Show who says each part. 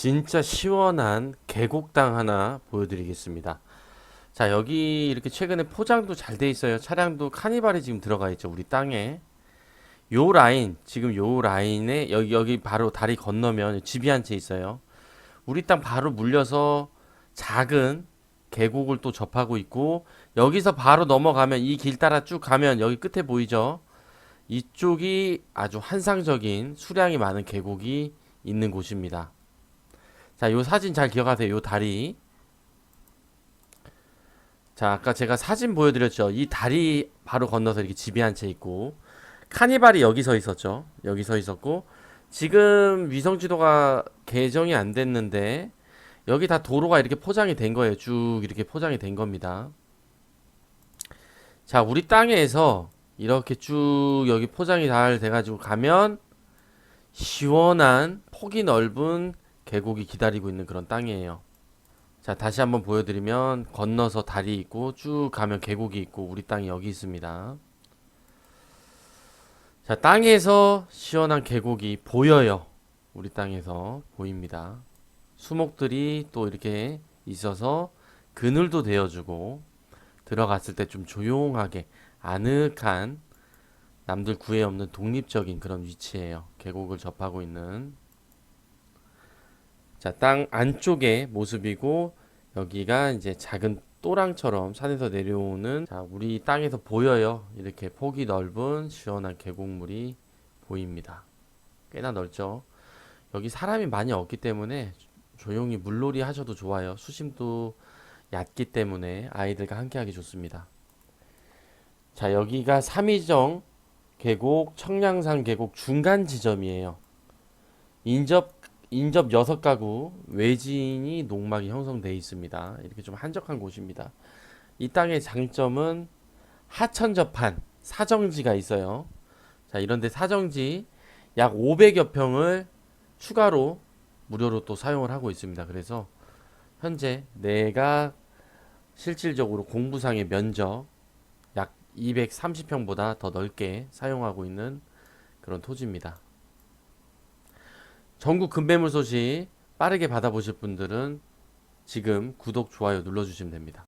Speaker 1: 진짜 시원한 계곡당 하나 보여드리겠습니다. 자, 여기 이렇게 최근에 포장도 잘 돼 있어요. 차량도 카니발이 지금 들어가 있죠. 우리 땅에. 요 라인, 지금 요 라인에 여기 여기 바로 다리 건너면 집이 한 채 있어요. 우리 땅 바로 물려서 작은 계곡을 또 접하고 있고 여기서 바로 넘어가면 이 길 따라 쭉 가면 여기 끝에 보이죠? 이쪽이 아주 환상적인 수량이 많은 계곡이 있는 곳입니다. 자, 요 사진 잘 기억하세요. 요 다리. 자, 아까 제가 사진 보여드렸죠. 이 다리 바로 건너서 이렇게 집이 한 채 있고, 카니발이 여기 서 있었죠. 여기 서 있었고, 지금 위성 지도가 개정이 안 됐는데, 여기 다 도로가 이렇게 포장이 된 거예요. 쭉 이렇게 포장이 된 겁니다. 자, 우리 땅에서 이렇게 쭉 여기 포장이 잘 돼가지고 가면, 시원한 폭이 넓은 계곡이 기다리고 있는 그런 땅이에요. 자, 다시 한번 보여드리면 건너서 다리 있고 쭉 가면 계곡이 있고 우리 땅이 여기 있습니다. 자, 땅에서 시원한 계곡이 보여요. 우리 땅에서 보입니다. 수목들이 또 이렇게 있어서 그늘도 되어주고 들어갔을 때 좀 조용하게 아늑한 남들 구애 없는 독립적인 그런 위치예요. 계곡을 접하고 있는 자, 땅 안쪽의 모습이고 여기가 이제 작은 또랑처럼 산에서 내려오는 자, 우리 땅에서 보여요. 이렇게 폭이 넓은 시원한 계곡물이 보입니다. 꽤나 넓죠. 여기 사람이 많이 없기 때문에 조용히 물놀이 하셔도 좋아요. 수심도 얕기 때문에 아이들과 함께 하기 좋습니다. 자, 여기가 삼이정 계곡, 청량산 계곡 중간 지점이에요. 인접 인접 6가구 외진이 농막이 형성되어 있습니다. 이렇게 좀 한적한 곳입니다. 이 땅의 장점은 하천 접한 사정지가 있어요. 자, 이런데 사정지 약 500여 평을 추가로 무료로 또 사용을 하고 있습니다. 그래서 현재 내가 실질적으로 공부상의 면적 약 230평보다 더 넓게 사용하고 있는 그런 토지입니다. 전국 금매물 소식 빠르게 받아보실 분들은 지금 구독, 좋아요 눌러주시면 됩니다.